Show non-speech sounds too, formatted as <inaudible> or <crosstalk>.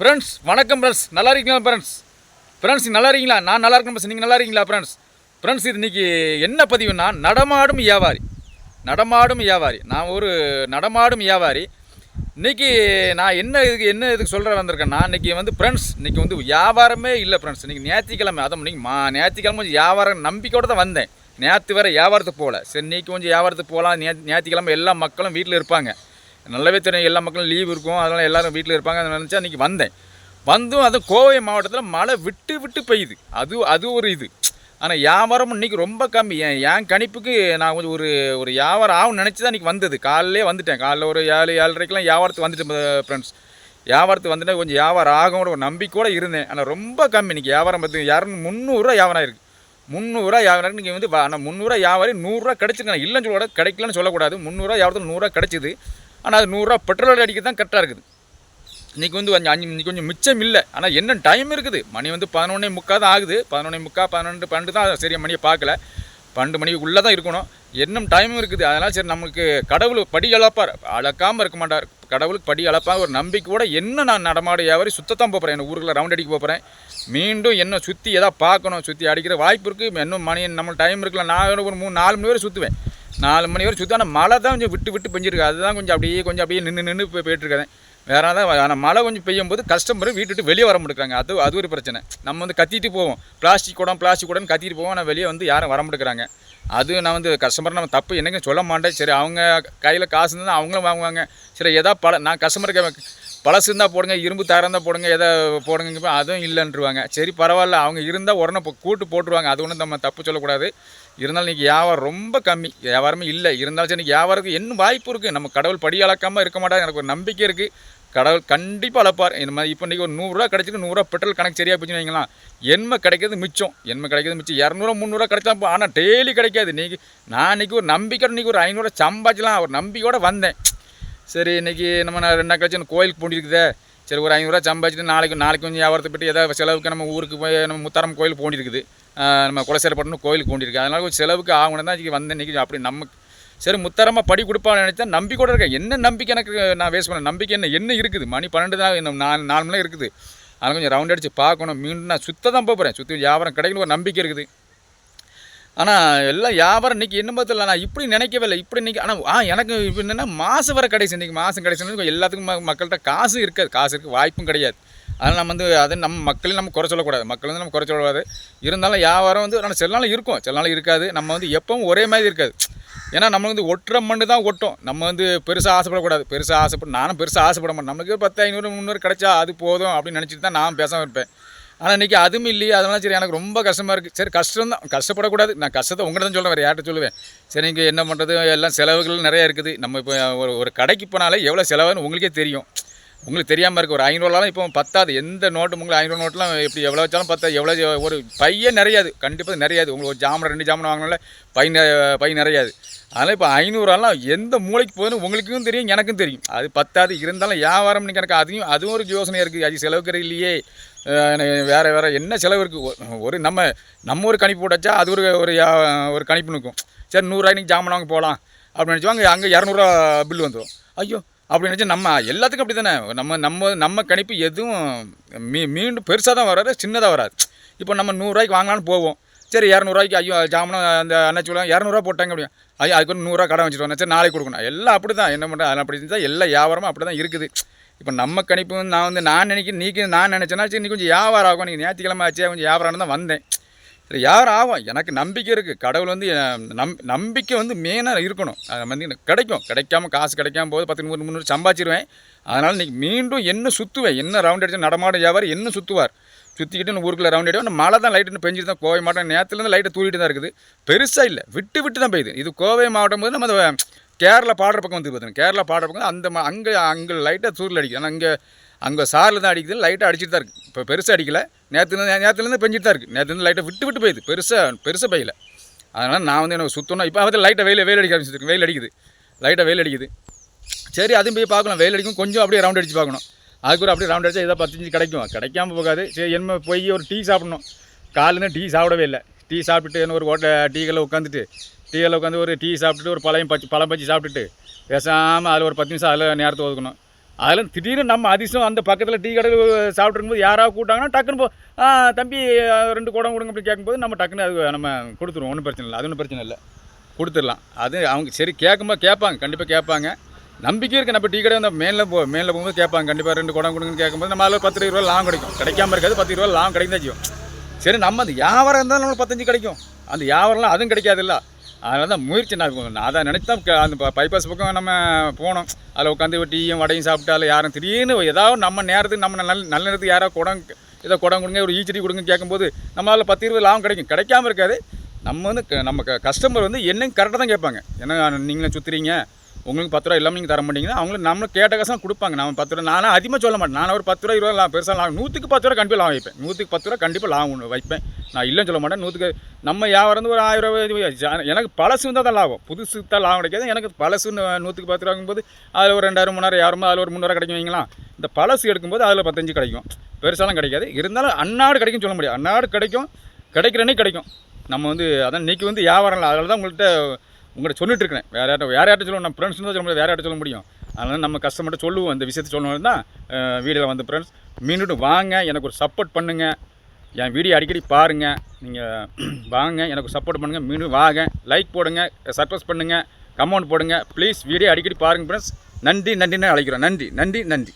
Friends வணக்கம் friends நல்லா இருக்கீங்களா ஃப்ரெண்ட்ஸ் ஃப்ரெண்ட்ஸ் நல்லா இருக்கீங்களா? நான் நல்லா இருக்கேன் ஃப்ரெண்ட்ஸ் நீங்கள் நல்லா இருக்கீங்களா ஃப்ரெண்ட்ஸ் ஃப்ரெண்ட்ஸ் இது இன்னைக்கு என்ன பதிவுன்னா நடமாடும் வியாபாரி. நடமாடும் வியாபாரி. நான் ஒரு நடமாடும் வியாபாரி. இன்னைக்கு நான் என்ன இதுக்கு என்ன இதுக்கு சொல்கிற வந்திருக்கேன் நான் இன்னைக்கு வந்து ஃப்ரெண்ட்ஸ் இன்னைக்கு வந்து வியாபாரமே இல்லை ஃப்ரெண்ட்ஸ் இன்னைக்கு ஞாயிற்றுக்கிழமை அதை இன்னைக்கு மா ஞாயிற்றுக்கிழமை கொஞ்சம் வியாபாரம் நம்பிக்கையோடு தான் வந்தேன். நேற்று வேறு வியாபாரத்துக்கு போகல. சரி இன்னைக்கு கொஞ்சம் வியாபாரத்துக்கு போகலாம். ஞாயிற்றுக்கிழமை எல்லா மக்களும் வீட்டில் இருப்பாங்க. நல்லாவே தெரியும் எல்லா மக்களும் லீவ் இருக்கும் அதனால் எல்லாரும் வீட்டில் இருப்பாங்க அதை நினச்சா அன்றைக்கி வந்தேன். வந்தும் அது கோவை மாவட்டத்தில் மழை விட்டு விட்டு பெய்யுது. அது அது ஒரு இது. ஆனால் வியாபாரம் இன்றைக்கி ரொம்ப கம்மி. என் என் கணிப்புக்கு நான் கொஞ்சம் ஒரு ஒரு வியாபாரம் ஆகும்னு நினச்சி தான் இன்றைக்கி வந்தது. காலையிலே வந்துட்டேன். காலைல ஒரு ஏழு ஏழரைக்கெலாம் வியாபாரத்துக்கு வந்துட்டேன் ஃப்ரெண்ட்ஸ் வியாபாரத்துக்கு வந்துட்டு கொஞ்சம் வியாபாரம் ஆகும்னு ஒரு நம்பிக்கையோடு இருந்தேன். ஆனால் ரொம்ப கம்மி இன்றைக்கி வியாபாரம் பார்த்து யாரும் முந்நூறுரூவா வியாபாரம் இருக்குது முந்நூறுரூவா வியாபாரம் நீங்கள் வந்து ஆனால் முந்நூறுரூவா வியாபாரி நூறுரூவா கிடச்சிருக்கேன் இல்லைன்னு சொல்லக்கூடாது கிடைக்கலன்னு சொல்லக்கூடாது. முந்நூறுரூவா வியாபாரத்தில் நூறுரூவா கிடச்சிது. ஆனால் அது நூறுரூவா பெட்ரோல் அடிக்க தான் கரெக்டாக இருக்குது. இன்றைக்கி வந்து கொஞ்சம் அஞ்சு இன்றைக்கி கொஞ்சம் மிச்சம் இல்லை. ஆனால் என்ன டைம் இருக்குது? மணி வந்து பதினொன்னே முக்கால் தான் ஆகுது. பதினொன்னே முக்கால் பன்னெண்டு பன்னெண்டு தான் சரியாக மணியை பார்க்கல. பன்னெண்டு மணிக்கு உள்ளே தான் இருக்கணும். இன்னும் டைம் இருக்குது. அதனால் சரி நம்மளுக்கு கடவுள் படி அளப்பார் அளக்காமல் இருக்க மாட்டார். கடவுளுக்கு படி அளப்பாக ஒரு நம்பிக்கையோட என்ன நான் நடமாட வியாபாரி சுத்தத்தான் போகிறேன் என் ஊருக்குள்ள ரவுண்ட் அடிக்க போகிறேன் மீண்டும் என்ன சுற்றி எதாவது பார்க்கணும். சுற்றி அடிக்கிற வாய்ப்பு இருக்குது இன்னும் மணி நம்ம டைம் இருக்குல்ல. நான் ஒரு மூணு நாலு மணி வரை சுற்றுவேன் நாலு மணி வரை சுற்றி ஆனால் மழை தான் கொஞ்சம் விட்டு விட்டு பெஞ்சிருக்கு. அதுதான் கொஞ்சம் அப்படியே கொஞ்சம் அப்படியே நின்று நின்று போய் போயிட்டுருக்கேன் வேற தான் ஆனால் மழை கொஞ்சம் பெய்யும் போது கஸ்டமர் வீட்டு விட்டு வெளியே வர மாட்டேங்கிறாங்க. அது அது ஒரு பிரச்சனை. நம்ம வந்து கத்திட்டு போவோம். பிளாஸ்டிக் குடம் பிளாஸ்டிக் குடம்னு கத்திட்டு போவோம். ஆனால் வெளியே வந்து யாரும் வர மாட்டேங்கிறாங்க. அது நான் வந்து கஸ்டமர் நம்ம தப்பு என்னங்க சொல்ல மாட்டேன். சரி அவங்க கையில் காசு இருந்தால் அவங்களும் வாங்குவாங்க. சரி எதா பல நான் கஸ்டமருக்கு பழசு இருந்தால் போடுங்க இரும்பு தாரம் இருந்தால் போடுங்க எதை போடுங்க அதுவும் இல்லைன்றுவாங்க. சரி பரவாயில்ல அவங்க இருந்தால் உடனே இப்போ கூட்டு போட்டுருவாங்க. அது ஒன்றும் நம்ம தப்பு சொல்லக்கூடாது. இருந்தாலும் இன்றைக்கி வியாபாரம் ரொம்ப கம்மி. வியாபாரமே இல்லை. இருந்தாலும் சரி வியாபாரத்துக்கு இன்னும் வாய்ப்பு இருக்குது நம்ம கடவுள் படி அளக்காமல் இருக்க மாட்டாங்க எனக்கு ஒரு நம்பிக்கை இருக்குது கடவுள் கண்டிப்பாக அளப்பார். இந்த மாதிரி இப்போ இன்றைக்கி ஒரு நூறுரூவா கிடச்சிட்டு நூறுரூவா பெட்ரோல் கணக்கு சரியாக போச்சுன்னு வைங்களேன். எண்மை கிடைக்கிறது மிச்சம். எண்மை கிடைக்கிறது மிச்சம். இரநூறுவா முந்நூறுவா கிடைச்சா ஆனால் டெய்லி கிடைக்காது. இன்றைக்கி நான் இன்றைக்கி ஒரு நம்பிக்கையோட இன்றைக்கி ஒரு ஐநூறுரூவா சம்பாதிச்சலாம் ஒரு நம்பிக்கையோடு வந்தேன். சரி இன்றைக்கி நம்ம நான் ரெண்டு நாள் கழிச்சு எனக்கு கோயிலுக்கு போண்டிருக்குதே. சரி ஒரு ஐநூறுரூவா சம்பாதிச்சிட்டு நாளைக்கு நாளைக்கு கொஞ்சம் வியாபாரத்தை பற்றி ஏதாவது செலவுக்கு நம்ம ஊருக்கு போய் நம்ம முத்தாரம் கோயில் போண்டிருக்குது. நம்ம குலசேரப்பட்டணும் கோயிலுக்கு போண்டிருக்கு. அதனால் கொஞ்சம் செலவுக்கு ஆகணும் தான் இன்றைக்கி வந்த இன்றைக்கி அப்படி நம்ம சரி முத்தாரமாக படி கொடுப்பான்னு நினச்சா நம்பிக்கையோட இருக்கேன். என்ன நம்பிக்கை எனக்கு நான் வேஸ்ட் பண்ண நம்பிக்கை என்ன என்ன இருக்குது? மணி பன்னெண்டு தான் இன்னும் நாலு நாலு மணி இருக்குது. அதனால் கொஞ்சம் ரவுண்ட் அடித்து பார்க்கணும். மீண்டும் நான் சுத்த தான் போகிறேன் சுற்றி வியாபாரம் கிடைக்கணும் ஒரு நம்பிக்கை இருக்குது. ஆனால் எல்லாம் வியாபாரம் இன்றைக்கி என்ன பார்த்தல நான் இப்படி நினைக்கவே இல்லை. இப்படி இன்றைக்கி ஆனால் ஆ எனக்கு இப்போ என்னென்னா மாதம் வர கடைசி இன்றைக்கி மாதம் கடைசி எல்லாத்துக்கும் மக்கள்கிட்ட காசு இருக்காது. காசு இருக்குது வாய்ப்பும் கிடையாது. அதனால் நம்ம வந்து அதை நம்ம மக்களையும் நம்ம குறை சொல்லக்கூடாது. மக்கள் வந்து நம்ம குறை சொல்லக்கூடாது. இருந்தாலும் வியாபாரம் வந்து ஆனால் சில நாள் இருக்கும். சில நாள் இருக்காது. நம்ம வந்து எப்பவும் ஒரே மாதிரி இருக்காது. ஏன்னா நம்ம வந்து ஒட்டுற மண்ணு தான் ஒட்டும். நம்ம வந்து பெருசாக ஆசைப்படக்கூடாது. பெருசாக ஆசைப்பட நானும் பெருசாக ஆசைப்பட மாட்டேன். நமக்கு பத்து ஐநூறு முந்நூறு கிடைச்சா அது போதும் அப்படின்னு நினச்சிட்டு தான் நான் பேசாமல் இருப்பேன். ஆனால் இன்றைக்கி அதுவும் இல்லையே. அதனால சரி எனக்கு ரொம்ப கஷ்டமாக இருக்குது சரி கஷ்டம் தான் கஷ்டப்படக்கூடாது. நான் கஷ்டத்தை உங்கள்கிட்ட தான் சொல்லுவேன் வேறு யார்கிட்ட சொல்லுவேன்? சரி நீங்கள் என்ன பண்ணுறது எல்லாம் செலவுகள் நிறையா இருக்குது. நம்ம இப்போ ஒரு ஒரு கடைக்கு போனாலே எவ்வளோ செலவுன்னு உங்களுக்கே தெரியும். உங்களுக்கு தெரியாமல் இருக்குது ஒரு ஐநூறுலாம் இப்போ பத்தாது. எந்த நோட்டு உங்களுக்கு ஐநூறு நோட்டெலாம் எப்படி எவ்வளோ வச்சாலும் பத்தாது. எவ்வளோ ஒரு பையே நிறையாது. கண்டிப்பாக நிறையாது. உங்களுக்கு ஒரு ஜாமன் ரெண்டு ஜாமன் வாங்கினால பை பையன் பை நிறையாது. அதனால் இப்போ ஐநூறுலாம் எந்த மூளைக்கு போகுதுன்னு உங்களுக்கும் தெரியும் எனக்கும் தெரியும். அது பத்தாது. இருந்தாலும் வியாபாரம்னு எனக்கு அதையும் அதுவும் ஒரு யோசனையாக இருக்குது அது செலவுக்கு இல்லையே. வேறு வேறு என்ன செலவு இருக்குது ஒரு நம்ம நம்ம ஒரு கணிப்பு போட்டாச்சா அது ஒரு ஒரு ஒரு கணிப்பு நிற்கும். சரி நூறுரூவா இன்றைக்கி ஜாமன் வாங்க போகலாம். அப்படின்னு நினச்சோம் அங்கே இரநூறுவா பில் வந்துடும் ஐயோ அப்படின்னு நினச்சா நம்ம எல்லாத்துக்கும் அப்படி தானே நம்ம நம்ம நம்ம கணிப்பு எதுவும் மீ மீண்டும் பெருசாக தான் வராது சின்னதாக வராது. இப்போ நம்ம நூறுரூவாய்க்கு வாங்கலான்னு போவோம். சரி இரநூறுவாய்க்கு ஐயோ ஜாமனும் அந்த அண்ணா விழா இரநூறுவா போட்டாங்க அப்படியே. ஐயோ அதுக்கு ஒரு நூறுரூவா கடன் வச்சுட்டு வந்தேன். சரி நாளைக்கு கொடுக்கணும். எல்லாம் அப்படி தான் என்ன பண்ணுறது அப்படி இருந்தால் எல்லா வியாபாரமும் அப்படி தான் இருக்குது. இப்போ நம்ம கணிப்பு நான் வந்து நான் நினைக்க நீக்கி நான் நினச்சேன்னா சரி நீ கொஞ்சம் வியாபாரம் ஆகும் நீங்கள் ஞாயிற்றுக்கிழமை ஆச்சு கொஞ்சம் வியாபாரம் தான் வந்தேன். சரி யார் ஆகும்? எனக்கு நம்பிக்கை இருக்குது கடவுள் வந்து நம் நம்பிக்கை வந்து மெயினாக இருக்கணும். அது வந்து கிடைக்கும். கிடைக்காம காசு கிடைக்காம போது பத்து நூறு முந்நூறு சம்பாதிச்சிருவேன். அதனால் இன்றைக்கி மீண்டும் என்ன சுற்றுவேன் என்ன ரவுண்ட் அடிச்சு நடமாட வியாபாரம் என்ன சுற்றுவார் சுற்றிக்கிட்டு இந்த ஊருக்குள்ள ரவுண்ட் அடிவோம் மழை தான் லைட்டு பெஞ்சிட்டு தான் கோவை மாவட்டம். நேரத்துலேருந்து லைட்டை தூக்கிட்டு தான் இருக்குது. பெருசாக இல்லை. விட்டு விட்டு தான் பெய்யுது. இது கோவை மாவட்டம் போது நம்ம அந்த கேரளா பாடுற பக்கம் வந்து பார்த்தீங்க கேரளா பாடுற பக்கம் அந்த ம- அங்கே அங்கே லைட்டாக தூரில் அடிக்குது. ஆனால் அங்கே அங்கே சாரில் தான் அடிக்குது. லைட்டாக அடிச்சிட்டு தான் இருக்குது இப்போ பெருசாக அடிக்கலை. நேற்று நேற்றுலேருந்து பெஞ்சிட்டு தான் இருக்குது நேற்றுலேருந்து லைட்டை விட்டு விட்டு பெய்யுது. பெருசாக பெருசாக பெய்யல. அதனால் நான் வந்து எனக்கு சுத்தணும். இப்போ வந்து லைட்டை வெயில் வெயில் அடிக்க ஆரம்பிச்சிருக்கு. வெயில் அடிக்குது. லைட்டாக வெயில் அடிக்குது. சரி அதுவும் போய் பார்க்கலாம். வெயில் அடிக்கும். கொஞ்சம் அப்படியே ரவுண்ட் அடிச்சு பார்க்கணும். அதுக்கு ஒரு அப்படியே ரவுண்ட் அடிச்சா ஏதோ பத்தஞ்சு கிடைக்கும். கிடைக்காம போகாது. சரி என்ன போய் ஒரு டீ சாப்பிடணும். காலையில் டீ சாப்பிடவே இல்லை. டீ சாப்பிட்டுட்டு என்ன ஒரு ஹோட்டல் டீகளில் உட்காந்துட்டு டீயில் உட்காந்து ஒரு டீ சாப்பிட்டுட்டு ஒரு பழையம் பச்சி பழம் பச்சி சாப்பிட்டுட்டு பேசாமல் அதில் ஒரு பத்து நிமிஷம் அதில் நேரத்தை ஒதுக்கணும். அதில் திடீர்னு நம்ம அதிர்ஷ்டம் அந்த பக்கத்தில் டீ கடை சாப்பிட்ருக்கும்போது யாராவது கூட்டாங்கன்னா டக்குன்னு போ தம்பி ரெண்டு குடம் கொடுங்க அப்படி கேட்கும்போது நம்ம டக்குன்னு அது நம்ம கொடுத்துருவோம். ஒன்றும் பிரச்சனை இல்லை. அது ஒன்றும் பிரச்சனை இல்லை. கொடுத்துடலாம். அது அவங்க சரி கேட்கும்போது கேட்பாங்க. கண்டிப்பாக கேட்பாங்க. நம்பிக்கை இருக்குது நம்ம டீ கடை வந்து மேலே போ மேலே போகும்போது கேட்பாங்க. கண்டிப்பாக ரெண்டு குடம் கொடுங்கன்னு கேட்கும்போது நம்ம அதில் பத்து ரூபா லாபம் கிடைக்கும். கிடைக்காம இருக்காது. பத்து ரூபா லாபம் கிடைக்கும் தான் செய்யும் சரி நம்ம அந்த வியாபாரம் இருந்தாலும் நம்மளுக்கு பத்தஞ்சு கிடைக்கும். அந்த வியாபாரம்லாம் அதுவும் கிடைக்காதுல்ல. அதனால தான் முயற்சி நான் நான் அதை நினச்சி தான் அந்த ப- பைபாஸ் பக்கம் நம்ம போனோம். அதில் உட்காந்து டீயும் வடையும் சாப்பிட்டாலும் யாரும் திடீர்னு ஏதாவது நம்ம நேரத்துக்கு நம்ம நல்ல நல்ல நேரத்துக்கு யாராவது குடம் இதை குடம் கொடுங்க ஒரு ஈச்சடி கொடுங்க கேட்கும்போது நம்மளால் பத்து இருபது லாபம் கிடைக்கும். கிடைக்காம இருக்காது. நம்ம வந்து க- நம்ம கஸ்டமர் வந்து என்னங்க கரெக்டாக தான் கேட்பாங்க. ஏன்னா நீங்களும் சுற்றுறீங்க உங்களுக்கு பத்து ரூபா இல்லாமல் நீங்கள் தர மாட்டீங்கன்னா அவங்களுக்கு நம்மளும் கேட்ட காசு கொடுப்பாங்க. நம்ம பத்து ரூபா நானும் அதிகமாக சொல்ல மாட்டேன். நான் ஒரு பத்து ரூபா இருபது லாபம் பெருசாக லாபம் நூற்றுக்கு பத்து ரூபா கண்டிப்பாக லாபம் வைப்பேன். நூற்றுக்கு பத்து ரூபா கண்டிப்பாக லாபம் ஒன்று வைப்பேன். நான் இல்லைன்னு சொல்ல மாட்டேன். நூற்றுக்கு நம்ம வியாபாரம் வந்து ஒரு ஆயிரம் ரூபாய் ஜா- எனக்கு பழசு இருந்தால் தான் லாபம். புதுசு தான் லாபம் கிடைக்காது. எனக்கு பழசு நூற்றுக்கு பத்து ரூபாங்கும்போது அதில் ஒரு ரெண்டாயிரம் மூணாயிரம் யாரும் அதில் ஒரு முந்நூறுவா கிடைக்கும் வைங்களா இந்த பழசு எடுக்கும்போது அதில் பத்தஞ்சு கிடைக்கும். பெருசாலாம் கிடைக்காது. இருந்தாலும் அன்னாடு கிடைக்கும் சொல்ல முடியாது. அன்னாடு கிடைக்கும். கிடைக்கிறனே கிடைக்கும். நம்ம வந்து அதான் இன்னைக்கு வந்து வியாபாரம் இல்லை. அதில் தான் உங்கள்கிட்ட உங்கள்கிட்ட சொல்லிட்டு இருக்கிறேன் வேறு யார்ட்ட வேறு யார்ட்ட சொல்லணும் நம்ம ஃப்ரெண்ட்ஸ் தான் சொல்ல முடியாது. வேறு யார்ட்ட சொல்ல முடியும். அதனால் நம்ம கஷ்டப்பட்டு சொல்லுவோம். இந்த விஷயத்தை சொல்லணும் தான் வீடியோவில் வந்து ஃப்ரெண்ட்ஸ் மீண்டும் வாங்க எனக்கு ஒரு சப்போர்ட் பண்ணுங்கள் என் வீடியோ அடிக்கடி பாருங்கள் நீங்கள் <clears throat> வாங்க எனக்கு சப்போர்ட் பண்ணுங்கள் மீண்டும் வாங்க. லைக் போடுங்க. சப்ஸ்கிரைப் பண்ணுங்கள் கமெண்ட் போடுங்க. ப்ளீஸ் வீடியோ அடிக்கடி பாருங்கள் ஃப்ரெண்ட்ஸ் நன்றி நன்றின்னு அழைக்கிறோம். நன்றி நன்றி நன்றி.